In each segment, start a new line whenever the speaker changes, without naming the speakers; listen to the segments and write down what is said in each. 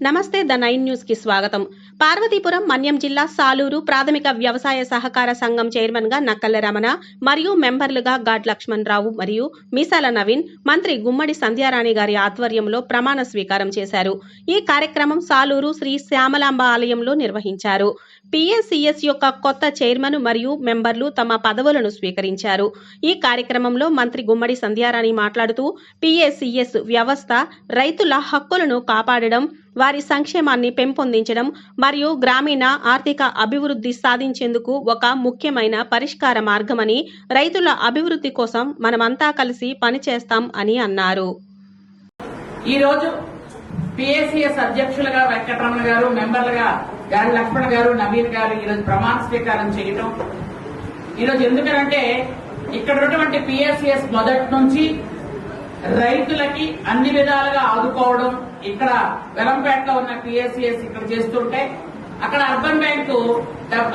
నమస్తే the nine న్యూస్కి స్వాగతం. పార్వతీపురం మన్యం జిల్లా సాలూరు ప్రాథమిక వ్యవసాయ సహకార సంఘం చైర్మన్గా నక్కల రమణ మరియు మెంబర్లుగా గాడ్ లక్ష్మణ్ రావు మరియు మీసాల నవీన్ మంత్రి గుమ్మడి సంధ్యారాణి గారి ఆధ్వర్యంలో ప్రమాణ స్వీకారం చేశారు. ఈ కార్యక్రమం సాలూరు శ్రీ శ్యామలాంబ ఆలయంలో నిర్వహించారు. పిఎస్సిఎస్ యొక్క కొత్త చైర్మన్ మరియు మెంబర్లు తమ పదవులను స్వీకరించారు. ఈ కార్యక్రమంలో మంత్రి గుమ్మడి సంధ్యారాణి మాట్లాడుతూ పిఎస్సిఎస్ వ్యవస్థ రైతుల హక్కులను కాపాడడం వారి సంక్షేమాన్ని పెంపొందించడం మరియు గ్రామీణ ఆర్థిక అభివృద్ధి సాధించేందుకు ఒక ముఖ్యమైన పరిష్కార మార్గమని రైతుల అభివృద్ధి కోసం మనమంతా కలిసి పనిచేస్తాం అని అన్నారు.
ఈ పిఎస్సిఎస్ అధ్యక్షులుగా వెంకటరమణ గారు మెంబర్లుగా గారి లక్ష్మణ్ గారు నవీన్ గారు ఈరోజు ప్రమాణ స్వీకారం చేయటం. ఈరోజు ఎందుకనంటే ఇక్కడ ఉన్నటువంటి పిఎస్సిఎస్ మొదటి నుంచి రైతులకి అన్ని విధాలుగా ఆదుకోవడం ఇక్కడ వెలంపేటలో ఉన్న పిఎస్సిఎస్ ఇక్కడ చేస్తుంటే అక్కడ అర్బన్ బ్యాంకు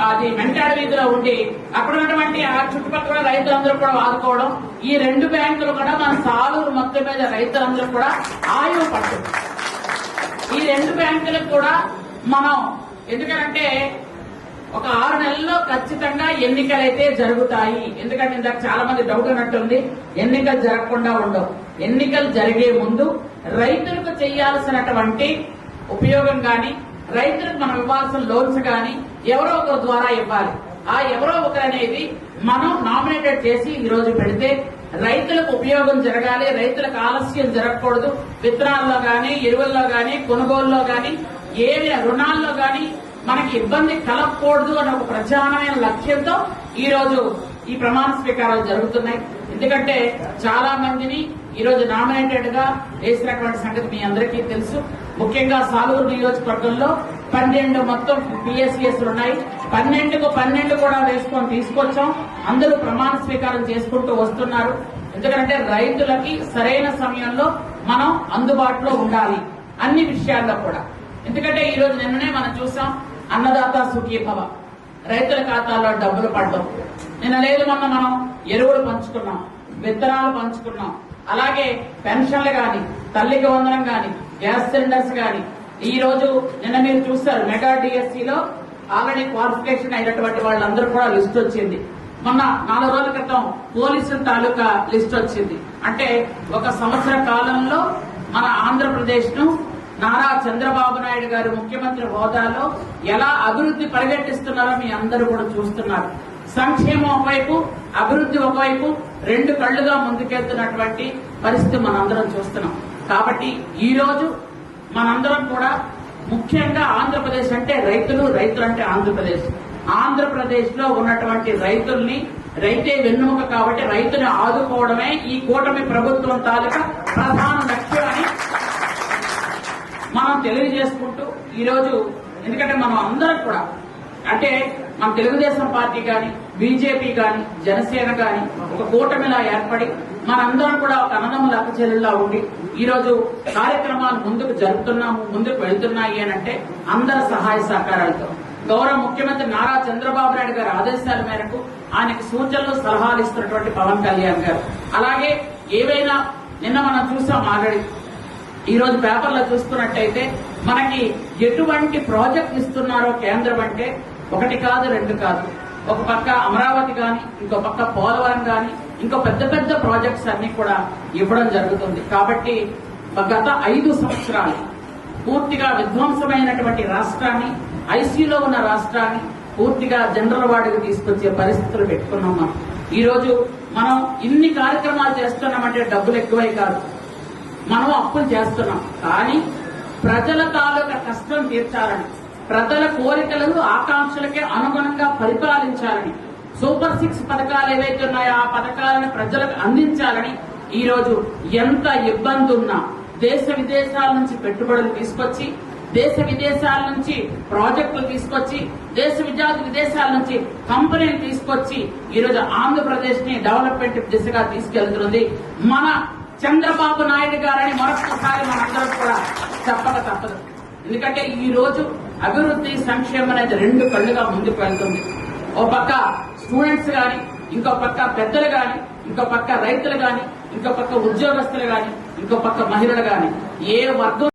అది మెంటాడ వీధిలో ఉండి అక్కడ ఉన్నటువంటి ఆ చుట్టుపక్కల రైతులందరూ కూడా ఆదుకోవడం ఈ రెండు బ్యాంకులు కూడా మన సాలూరు మొత్తం మీద రైతులందరూ కూడా ఆయువు పడుతుంది ఈ రెండు బ్యాంకులకు కూడా మనం ఎందుకంటే ఒక ఆరు నెలల్లో ఖచ్చితంగా ఎన్నికలైతే జరుగుతాయి. ఎందుకంటే ఇందాక చాలా మంది డౌట్ అన్నట్టుంది ఎన్నికలు జరగకుండా ఉండవు. ఎన్నికలు జరిగే ముందు రైతులకు చేయాల్సినటువంటి ఉపయోగం గాని రైతులకు మనం ఇవ్వాల్సిన లోన్స్ గాని ఎవరో ఒకరి ద్వారా ఇవ్వాలి. ఆ ఎవరో ఒకరు అనేది మనం నామినేటెడ్ చేసి ఈ రోజు పెడితే రైతులకు ఉపయోగం జరగాలి రైతులకు ఆలస్యం జరగకూడదు. విత్తనాల్లో గాని ఎరువుల్లో గాని కొనుగోలులో గాని ఏవి రుణాల్లో గాని మనకి ఇబ్బంది కలగకూడదు అనే ఒక ప్రధానమైన లక్ష్యంతో ఈ రోజు ఈ ప్రమాణ స్వీకారాలు జరుగుతున్నాయి. ఎందుకంటే చాలా మందిని ఈ రోజు నామినేటెడ్గా వేసినటువంటి సంగతి మీ అందరికీ తెలుసు. ముఖ్యంగా సాలూరు నియోజకవర్గంలో పన్నెండు మొత్తం పిఎస్సిఎస్లు ఉన్నాయి. పన్నెండుకు పన్నెండు కూడా వేసుకొని తీసుకొచ్చాం. అందరూ ప్రమాణ స్వీకారం చేసుకుంటూ వస్తున్నారు. ఎందుకంటే రైతులకి సరైన సమయంలో మనం అందుబాటులో ఉండాలి అన్ని విషయాల్లో కూడా. ఎందుకంటే ఈ రోజు నిన్ననే మనం చూసాం అన్నదాత సుఖీభవ. రైతుల ఖాతాలో డబ్బులు పడడం. నిన్న లేదు మొన్న మనం ఎరువులు పంచుకున్నాం విత్తనాలు పంచుకున్నాం. అలాగే పెన్షన్లు కానీ తల్లికి వందనం కానీ గ్యాస్ సిలిండర్స్ కానీ ఈ రోజు నిన్న మీరు చూస్తారు మెగా డిఎస్సిలో ఆల్రెడీ క్వాలిఫికేషన్ అయినటువంటి వాళ్ళందరూ కూడా లిస్ట్ వచ్చింది. మొన్న నాలుగు రోజుల క్రితం పోలీసుల తాలూకా లిస్ట్ వచ్చింది. అంటే ఒక సంవత్సర కాలంలో మన ఆంధ్రప్రదేశ్ను నారా చంద్రబాబు నాయుడు గారు ముఖ్యమంత్రి హోదాలో ఎలా అభివృద్ధి పరిగెట్టిస్తున్నారో మీ అందరూ కూడా చూస్తున్నారు. సంక్షేమం ఒకవైపు అభివృద్ధి ఒకవైపు రెండు కళ్ళుగా ముందుకెళ్తున్నటువంటి పరిస్థితి మనందరం చూస్తున్నాం. కాబట్టి ఈ రోజు మనందరం కూడా ముఖ్యంగా ఆంధ్రప్రదేశ్ అంటే రైతులు రైతులు అంటే ఆంధ్రప్రదేశ్. ఆంధ్రప్రదేశ్లో ఉన్నటువంటి రైతుల్ని రైతే వెన్నుముక కాబట్టి రైతుని ఆదుకోవడమే ఈ కూటమి ప్రభుత్వం తాలూకా ప్రధాన లక్ష్యం అని మనం తెలియజేసుకుంటూ ఈరోజు ఎందుకంటే మనం అందరం కూడా అంటే మన తెలుగుదేశం పార్టీ గాని బీజేపీ గాని జనసేన గాని ఒక కూటమిలా ఏర్పడి మనందరం కూడా ఒక అన్నదమ్ముల అక్కచెల్లెల్లా ఉండి ఈ రోజు కార్యక్రమాలు ముందుకు జరుపుతున్నాము ముందుకు వెళ్తున్నాయి అని అంటే అందరి సహాయ సహకారాలతో. గౌరవ ముఖ్యమంత్రి నారా చంద్రబాబు నాయుడు గారి ఆదేశాల మేరకు ఆయనకు సూచనలు సలహాలు ఇస్తున్నటువంటి పవన్ కళ్యాణ్ గారు. అలాగే ఏవైనా నిన్న మనం చూసాం ఆల్రెడీ ఈ రోజు పేపర్లో చూసుకున్నట్టయితే మనకి ఎటువంటి ప్రాజెక్ట్ ఇస్తున్నారో కేంద్రం అంటే ఒకటి కాదు రెండు కాదు. ఒక పక్క అమరావతి కానీ ఇంకో పక్క పోలవరం కానీ ఇంకో పెద్ద పెద్ద ప్రాజెక్ట్స్ అన్ని కూడా ఇవ్వడం జరుగుతుంది. కాబట్టి గత ఐదు సంవత్సరాలు పూర్తిగా విధ్వంసమైనటువంటి రాష్ట్రాన్ని ఐసీలో ఉన్న రాష్ట్రాన్ని పూర్తిగా జనరల్ వార్డుకు తీసుకొచ్చే పరిస్థితులు పెట్టుకున్నాం మనం. ఈ రోజు మనం ఇన్ని కార్యక్రమాలు చేస్తున్నామంటే డబ్బులు ఎక్కువై కాదు. మనం అప్పులు చేస్తున్నాం. కానీ ప్రజల తాలూకా కష్టం తీర్చాలని ప్రజల కోరికలను ఆకాంక్షలకే అనుగుణంగా పరిపాలించాలని సూపర్ సిక్స్ పథకాలు ఏవైతే ఉన్నాయో ఆ పథకాలను ప్రజలకు అందించాలని ఈ రోజు ఎంత ఇబ్బంది ఉన్నా దేశ విదేశాల నుంచి పెట్టుబడులు తీసుకొచ్చి దేశ విదేశాల నుంచి ప్రాజెక్టులు తీసుకొచ్చి దేశ విద్యార్థి విదేశాల నుంచి కంపెనీలు తీసుకొచ్చి ఈరోజు ఆంధ్రప్రదేశ్ని డెవలప్మెంట్ దిశగా తీసుకెళ్తుంది మన చంద్రబాబు నాయుడు గారని మరొకసారి మనందరం కూడా చెప్పక తప్పదు. ఎందుకంటే ఈ రోజు అభివృద్ధి సంక్షేమం అనేది రెండు కళ్ళుగా ముందుకు వెళ్తుంది. ఓ పక్క స్టూడెంట్స్ గాని ఇంకో పక్క పెద్దలు గాని ఇంకో పక్క రైతులు గాని ఇంకో పక్క ఉద్యోగస్తులు గాని ఇంకో పక్క మహిళలు గాని ఏ వర్గం